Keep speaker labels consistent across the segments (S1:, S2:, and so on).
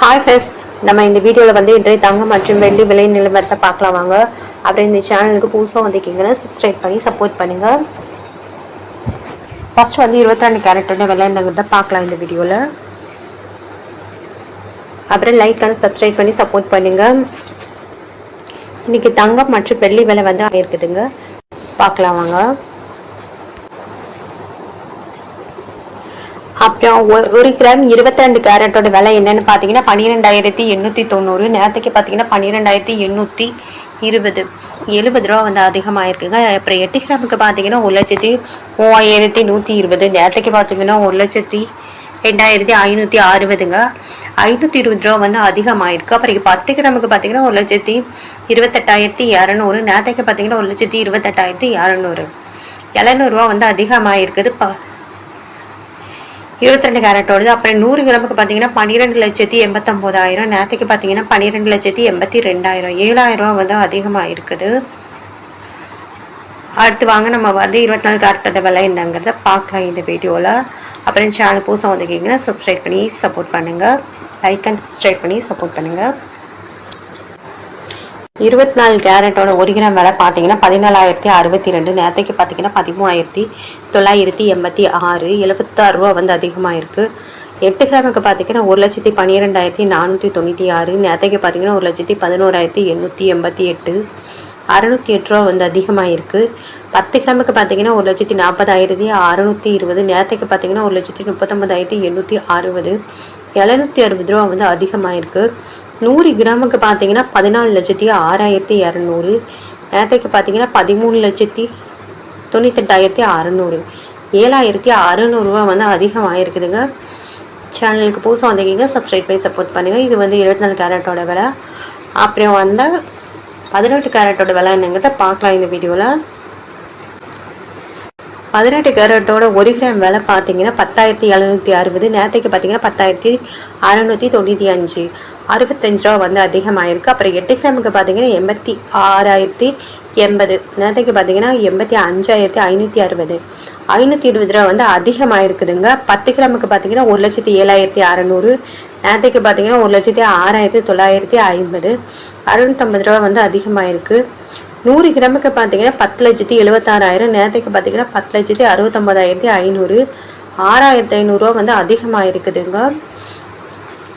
S1: Hi friends நம்ம இந்த வீடியோவில் வந்து இன்றைய தங்கம் மற்றும் வெள்ளி விலை நிலவரத்தை பார்க்கலாம் வாங்க. அப்புறம் இந்த சேனலுக்கு புதுசாக வந்திருக்கீங்கன்னா சப்ஸ்கிரைப் பண்ணி சப்போர்ட் பண்ணுங்கள் ஃபஸ்ட் வந்து இருபத்தி கேரக்டரோட நிலவரத்தை பார்க்கலாம் இந்த வீடியோவில் அப்புறம் லைக் அண்ட் சப்ஸ்கிரைப் பண்ணி சப்போர்ட் பண்ணுங்கள் இன்றைக்கி தங்கம் மற்றும் வெள்ளி விலை வந்து இருக்குதுங்க? பார்க்கலாம் வாங்க. அப்புறம் ஒரு கிராம் இருபத்தி ரெண்டு கேரட்டோட விலை என்னன்னு பார்த்தீங்கன்னா பன்னிரெண்டாயிரத்தி எண்ணூற்றி தொண்ணூறு. நேரத்துக்கு பார்த்தீங்கன்னா பன்னிரெண்டாயிரத்தி எண்ணூற்றி இருபது. எழுபது ரூபா வந்து அதிகமாயிருக்குங்க. அப்புறம் எட்டு கிராமுக்கு பார்த்தீங்கன்னா ஒரு லட்சத்தி மூவாயிரத்தி நூற்றி இருபது. நேரத்துக்கு பார்த்தீங்கன்னா ஒரு லட்சத்தி ரெண்டாயிரத்தி ஐநூற்றி அறுபதுங்க. ஐநூற்றி இருபது ரூபா வந்து அதிகமாயிருக்கு. அப்புறம் பத்து கிராமுக்கு பார்த்தீங்கன்னா ஒரு லட்சத்தி இருபத்தெட்டாயிரத்தி இரநூறு. நேரத்துக்கு பார்த்தீங்கன்னா ஒரு லட்சத்தி இருபத்தெட்டாயிரத்தி இரநூறு. எழுநூறுவா வந்து அதிகமாயிருக்குது. ப இருபத்தி ரெண்டு கேரட்டோடது அப்புறம் நூறு கிராமுக்கு பார்த்தீங்கன்னா பன்னிரெண்டு லட்சத்தி எண்பத்தொம்போதாயிரம். நேற்றுக்கு பார்த்தீங்கன்னா பன்னிரெண்டு லட்சத்தி எண்பத்தி ரெண்டாயிரம். ஏழாயிரம் ரூபா வந்து அதிகமாக இருக்குது. அடுத்து வாங்க நம்ம வந்து இருபத்தி நாலு கேரட்டோட விலை என்னங்கிறத பார்க்கலாம் இந்த வீடியோவில் அப்புறம் சேனல் புதுசாக வந்துக்கிங்கன்னா சப்ஸ்கிரைப் பண்ணி சப்போர்ட் பண்ணுங்கள் லைக் அண்ட் சப்ஸ்கிரைப் பண்ணி சப்போர்ட் பண்ணுங்கள் இருபத்தி நாலு கேரட்டோட ஒரு கிராம் விலை பார்த்தீங்கன்னா பதினாலாயிரத்தி அறுபத்தி ரெண்டு. நேரத்தைக்கு பார்த்தீங்கன்னா பதிமூணாயிரத்தி தொள்ளாயிரத்தி எண்பத்தி ஆறு. எழுபத்தாறு ரூபா வந்து அதிகமாக இருக்குது எட்டு கிராமுக்கு பார்த்தீங்கன்னா ஒரு லட்சத்தி பன்னிரெண்டாயிரத்தி நானூற்றி தொண்ணூற்றி ஆறு. நேரத்தைக்கு பார்த்தீங்கன்னா ஒரு லட்சத்தி பதினோராயிரத்தி எண்ணூற்றி எண்பத்தி எட்டு. அறநூற்றி எட்டு ரூபா வந்து அதிகமாக இருக்குது பத்து கிராமுக்கு பார்த்தீங்கன்னா ஒரு லட்சத்தி நாற்பதாயிரத்தி அறநூற்றி இருபது. நேரத்துக்கு பார்த்தீங்கன்னா ஒரு லட்சத்தி முப்பத்தொம்பதாயிரத்தி எண்ணூற்றி அறுபது. எழுநூற்றி அறுபது ரூபா வந்து அதிகமாக இருக்குது நூறு கிராமுக்கு பார்த்தீங்கன்னா பதினாலு லட்சத்தி ஆறாயிரத்தி இரநூறு. நேரத்துக்கு பார்த்தீங்கன்னா பதிமூணு லட்சத்தி தொண்ணூத்தெட்டாயிரத்தி அறநூறு. ஏழாயிரத்தி அறநூறுவா வந்து அதிகமாகிருக்குதுங்க சேனலுக்கு புதுசாக வந்திருக்கீங்க சப்ஸ்கிரைப் பண்ணி சப்போர்ட் பண்ணுங்கள் இது வந்து இருபத்தி நாலு கேரட்டோட விலை. அப்புறம் வந்து பதினெட்டு கேரட்டோட விலை என்னங்கிறத பார்க்கலாம் இந்த வீடியோவில் பதினெட்டு கேரட்டோட ஒரு கிராம் விலை பார்த்தீங்கன்னா பத்தாயிரத்தி எழுநூற்றி அறுபது நேரத்துக்கு பார்த்தீங்கன்னா பத்தாயிரத்தி அறநூற்றி தொண்ணூற்றி அஞ்சு. அறுபத்தஞ்சு ரூபா வந்து அதிகமாகிருக்கு அப்புறம் எட்டு கிராமுக்கு பார்த்தீங்கன்னா எண்பத்தி ஆறாயிரத்தி எண்பது நேரத்துக்கு பார்த்தீங்கன்னா எண்பத்தி அஞ்சாயிரத்தி ஐநூற்றி அறுபது. ஐநூற்றி இருபது ரூபா வந்து அதிகமாகிருக்குதுங்க பத்து கிராமுக்கு பார்த்தீங்கன்னா ஒரு லட்சத்தி ஏழாயிரத்தி அறநூறு நேரத்துக்கு பார்த்தீங்கன்னா ஒரு லட்சத்தி ஆறாயிரத்தி தொள்ளாயிரத்தி ஐம்பது. அறுநூற்றம்பது ரூபா வந்து அதிகமாகிருக்கு நூறு கிராமுக்கு பார்த்தீங்கன்னா பத்து லட்சத்தி எழுபத்தாறாயிரம் நேரத்துக்கு பார்த்தீங்கன்னா பத்து லட்சத்தி அறுபத்தொம்பதாயிரத்தி ஐநூறு ஆறாயிரத்தி ஐநூறுரூவா வந்து அதிகமாக இருக்குதுங்க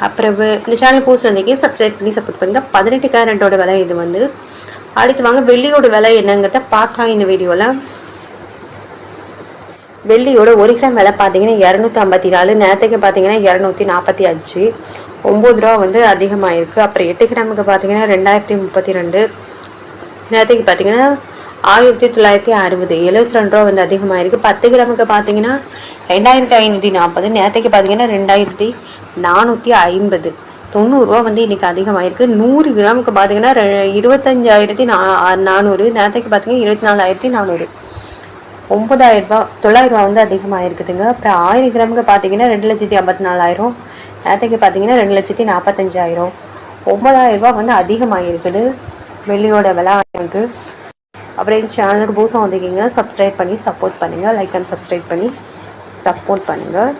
S1: அப்புறம் இந்த சேனல் புதுசு வந்தீங்க சப்ஸ்கிரைப் பண்ணி சப்போர்ட் பண்ணுங்கள் பதினெட்டு கேரட்டோட விலை இது வந்து. அடுத்து வாங்க வெள்ளியோட விலை என்னங்கிறத பார்க்கலாம் இந்த வீடியோவில் வெள்ளியோட ஒரு கிராம் விலை பார்த்தீங்கன்னா இரநூத்தி ஐம்பத்தி நாலு நேரத்துக்கு பார்த்தீங்கன்னா இரநூத்தி நாற்பத்தி அஞ்சு. ஒம்பது ரூபா வந்து அதிகமாக இருக்குது அப்புறம் எட்டு கிராமுக்கு பார்த்தீங்கன்னா ரெண்டாயிரத்தி முப்பத்தி ரெண்டு. நேரத்துக்கு பார்த்தீங்கன்னா ஆயிரத்தி தொள்ளாயிரத்தி அறுபது எழுபத்தி ரெண்டு ரூபா வந்து அதிகமாக இருக்குது பத்து கிராமுக்கு பார்த்தீங்கன்னா ரெண்டாயிரத்தி ஐநூற்றி நாற்பது நேரத்துக்கு பார்த்தீங்கன்னா ரெண்டாயிரத்தி நானூற்றி ஐம்பது. தொண்ணூறுரூவா வந்து இன்றைக்கி அதிகமாகிருக்கு நூறு கிராமுக்கு பார்த்தீங்கன்னா இருபத்தஞ்சாயிரத்தி நா நானூறு நேரத்துக்கு பார்த்தீங்கன்னா இருபத்தி நாலாயிரத்தி நானூறு. ஒம்பதாயிரரூபா ரூபா தொள்ளாயிரம் ரூபா வந்து அதிகமாக இருக்குதுங்க அப்புறம் ஆயிரம் கிராமுக்கு பார்த்தீங்கன்னா ரெண்டு லட்சத்தி ஐம்பத்தி நாலாயிரம் நேரத்துக்கு பார்த்தீங்கன்னா ரெண்டு லட்சத்தி நாற்பத்தஞ்சாயிரம் ஒம்பதாயிரரூபா வந்து அதிகமாக இருக்குது வெள்ளியோட விலை எனக்கு அப்புறம் என் சேனலுக்கு புதுசாக வந்திருக்கீங்க சப்ஸ்கிரைப் பண்ணி சப்போர்ட் பண்ணுங்கள் லைக் அண்ட் சப்ஸ்கிரைப் பண்ணி சப்போர்ட் பண்ணுங்கள்